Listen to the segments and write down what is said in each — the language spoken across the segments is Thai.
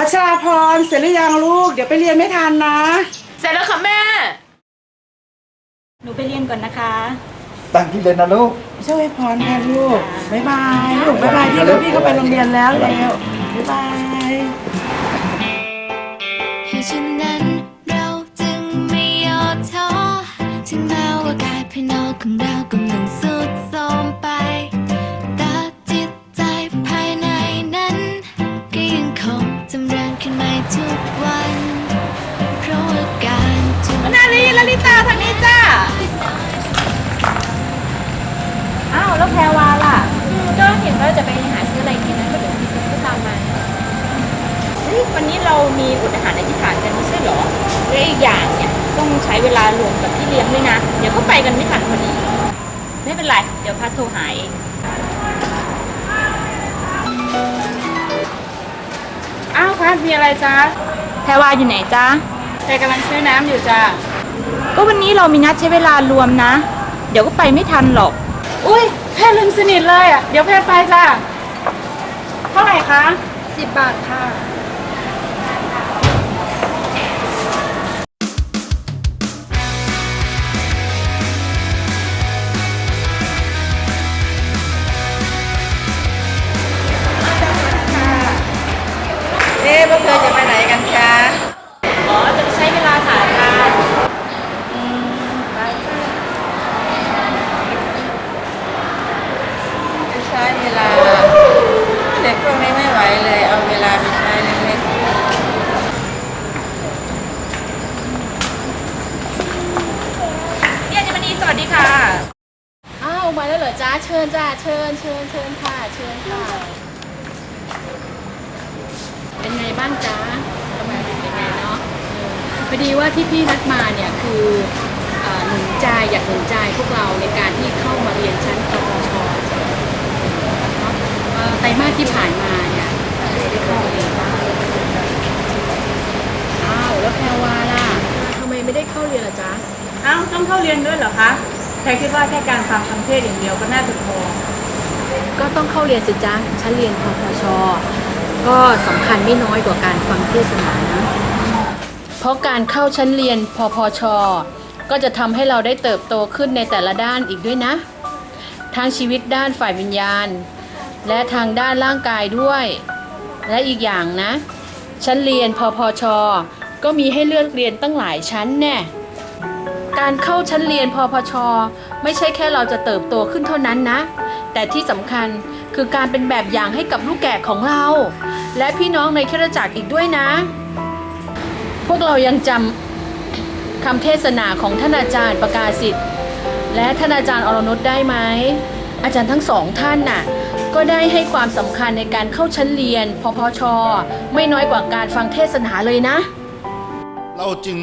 พัชราพรเสร็จหรือยังลูก เดี๋ยวไปเรียนไม่ทันนะ เสร็จแล้วค่ะแม่ หนูไปเรียนก่อนนะคะ ตั้งที่เลยนะลูก ช่วยพรค่ะลูกบ๊ายบายลูกบ๊ายบายพี่แล้วพี่ก็ไปโรงเรียนแล้วเร็วบ๊ายบาย แล้วแพรวาล่ะ ก็เห็นว่าจะไปหาซื้ออะไรกินนะก็เดี๋ยวพี่ก็ตามมาเฮ้ยวันนี้เรามีอุดอาหารอธิษฐานกันไม่ใช่เหรอและอีกอย่างเนี่ยต้องใช้เวลารวมกับพี่เลี้ยงด้วยนะ เดี๋ยวก็ไปกันไม่ทันพอดี ไม่เป็นไร เดี๋ยวพัดโทรหาเองอ้าวพัดมีอะไรจ้าแพรวาอยู่ไหนจ๊ะแต่กำลังซื้อน้ำอยู่จ้าก็วันนี้เรามีนัดใช้เวลารวมนะ เดี๋ยวก็ไปไม่ทันหรอก อุ้ย แพรลืมสนิทเลยอะ เดี๋ยวแพรไปจ้าเท่าไหร่คะ สิบบาทค่ะ ญจ้าเชิญเชิญเชิญค่ะเชิญค่ะ เป็นไงบ้างจ้าทำไมเป็นยังไงเนาะเออพอดีว่าที่พี่นัดมาเนี่ยคือเอ่อหนุนใจอยากหนุนใจพวกเราในการที่เข้ามาเรียนชั้นปวชเนาะเอ่อไตรมาสที่ผ่านมาเนี่ยได้เข้าเรียนบ้างอ้าวแล้วแพรวาล่ะทำไมไม่ได้เข้าเรียนล่ะจ๊ะ เอ้าต้องเข้าเรียนด้วยเหรอคะ แพรคิดว่าแค่การฟังคำเทศน์อย่างเดียวก็น่าจะพอ ก็ต้องเข้าเรียนสิจ๊ะชั้นเรียนพพช ก็สำคัญไม่น้อยกว่าการฟังเทศนานะ เพราะการเข้าชั้นเรียนพพช ก็จะทำให้เราได้เติบโตขึ้นในแต่ละด้านอีกด้วยนะ ทั้งชีวิตด้านฝ่ายวิญญาณ และทางด้านร่างกายด้วย และอีกอย่างนะ ชั้นเรียนพพช ก็มีให้เลือกเรียนตั้งหลายชั้นแน่ การเข้าชั้นเรียนพพช ไม่ใช่แค่เราจะเติบโตขึ้นเท่านั้นนะ แต่ที่สำคัญคือการเป็นแบบอย่างให้กับลูกแกะของเรา และพี่น้องในคริสตจักรอีกด้วยนะ พวกเรายังจำคำเทศนาของท่านอาจารย์ประกาศิทธิ์และท่านอาจารย์อรนุชได้ไหมอาจารย์ทั้งสองท่านน่ะก็ได้ให้ความสำคัญในการเข้าชั้นเรียนพพช ไม่น้อยกว่าการฟังเทศนาเลยนะ เราจึง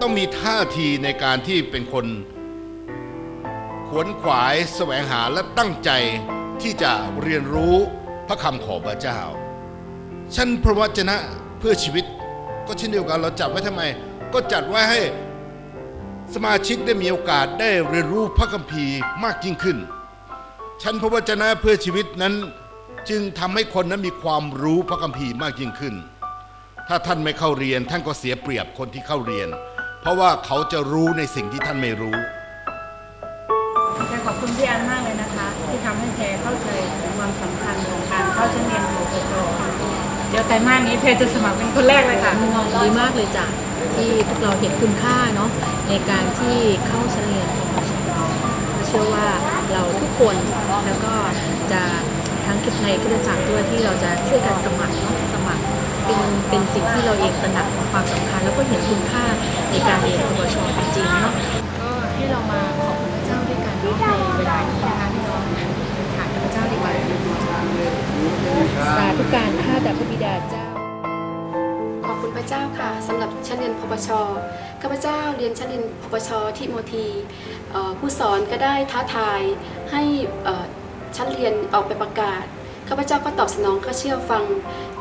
ต้องมีท่าทีในการที่เป็นคนขวนขวายแสวงหาและตั้งใจที่จะเรียนรู้พระคำของพระเจ้าชั้นพระวจนะเพื่อชีวิตก็เช่นเดียวกันเราจัดไว้ทำไม ก็จัดไว้ให้สมาชิกได้มีโอกาสได้เรียนรู้พระคัมภีร์มากยิ่งขึ้น ชั้นพระวจนะเพื่อชีวิตนั้นจึงทำให้คนนั้นมีความรู้พระคัมภีร์มากยิ่งขึ้น ถ้าท่านไม่เข้าเรียนท่านก็เสียเปรียบคนที่เข้าเรียน เพราะว่าเขาจะรู้ในสิ่งที่ท่านไม่รู้ แพรขอบคุณพี่อันมากเลยนะคะ ที่ทำให้แพรเข้าใจถึงความสำคัญของการเข้าชั้นเรียนของปกเดี๋ยวไตรมาสนี้แพรจะสมัครเป็นคนแรกเลยค่ะ ดีมากเลยจ้ะที่พวกเราเห็นคุณค่าเนาะในการที่เข้าชั้นเรียนของชเราเชื่อว่าเราทุกคนแล้วก็จะทั้งคิดในคริสตจักรด้วยที่เราจะช่วยกันสมัครเนาะสมัครเป็น เป็นสิ่งที่เราเองตระหนักถึงความสำคัญ แล้วก็เห็นคุณค่าในการเรียนปวชจริงๆเนาะก็ให้เรามาขอบคุณพระเจ้าด้วยกันในเวลานี้นะคะพี่น้องถามพระเจ้าดีกว่าสาธุการข้าแต่พระบิดาเจ้า ขอบคุณพระเจ้าค่ะสำหรับชั้นเรียนพปชข้าพเจ้าเรียนชั้นเรียนพปชที่โมทีผู้สอนก็ได้ท้าทายให้ชั้นเรียนออกไปประกาศ ข้าพเจ้าก็ตอบสนองก็เชื่อฟัง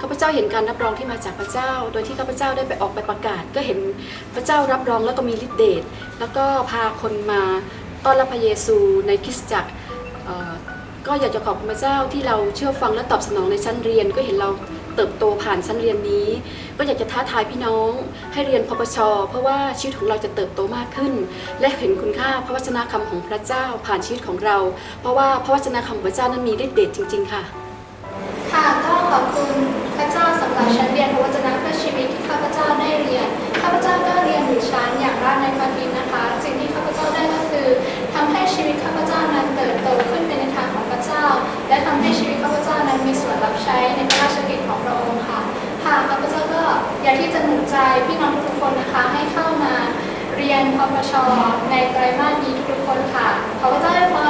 ข้าพเจ้าเห็นการรับรองที่มาจากพระเจ้า โดยที่ข้าพเจ้าได้ไปออกไปประกาศ ก็เห็นพระเจ้ารับรองแล้วก็มีฤทธิเดชแล้วก็พาคนมาต้อนรับพระเยซูในคริสตจักรก็อยากจะขอบคุณพระเจ้าที่เราเชื่อฟังและตอบสนองในชั้นเรียน ก็เห็นเราเติบโตผ่านชั้นเรียนนี้ ก็อยากจะท้าทายพี่น้อง ให้เรียนพปช เพราะว่าชีวิตของเราจะเติบโตมากขึ้น และเห็นคุณค่าพระวจนะคำของพระเจ้าผ่านชีวิตของเรา เพราะว่าพระวจนะคำของพระเจ้านั้นมีฤทธิ์เดชจริง ๆ ค่ะ อบคุณพระเจ้าสำหรับชั้นเรียนพระวจนะเพื่อชีวิตที่ข้าพเจ้าได้เรียน ข้าพเจ้าก็เรียนอยู่ชั้นอย่างแรกในฟันดินนะคะสิ่งที่ข้าพเจ้าได้ก็คือทำให้ชีวิตข้าพเจ้านั้นเติบโตขึ้นไปในทางของพระเจ้า และทำให้ชีวิตข้าพเจ้านั้นมีส่วนรับใช้ในพระราชกิจของพระองค์ค่ะค่ะข้าพเจ้าก็อยากที่จะหนุนใจพี่น้องทุกคนนะคะให้เข้ามาเรียนพปชในไตรมาสนี้ทุกๆคนค่ะขอพระเจ้าให้พร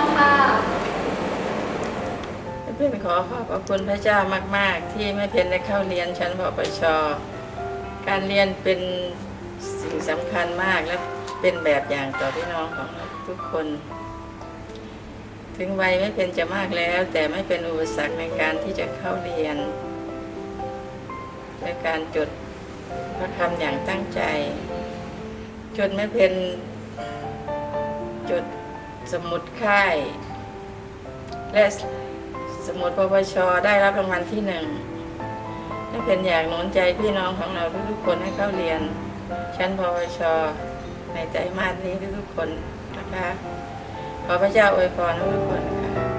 เพื่อนขอขอบพระคุณพระเจ้ามาก ๆ ที่แม่เพนได้เข้าเรียนชั้นปปชการเรียนเป็นสิ่งสำคัญมากและเป็นแบบอย่างต่อพี่น้องของเราทุกคน ถึงวัยไม่เป็นจะมากแล้ว แต่ไม่เป็นอุปสรรคในการที่จะเข้าเรียนในการจดพระคำอย่างตั้งใจจนไม่เป็นจดสมุดค่ายและ สมุดปปชได้รับรางวัลที่หนึ่งและเป็นอยากหนุนใจพี่น้องของเราทุกๆคนให้เข้าเรียน ชั้นปปชในใจมาสนี้ทุกๆคนนะคะขอพระเจ้าอวยพรทุกๆคนค่ะ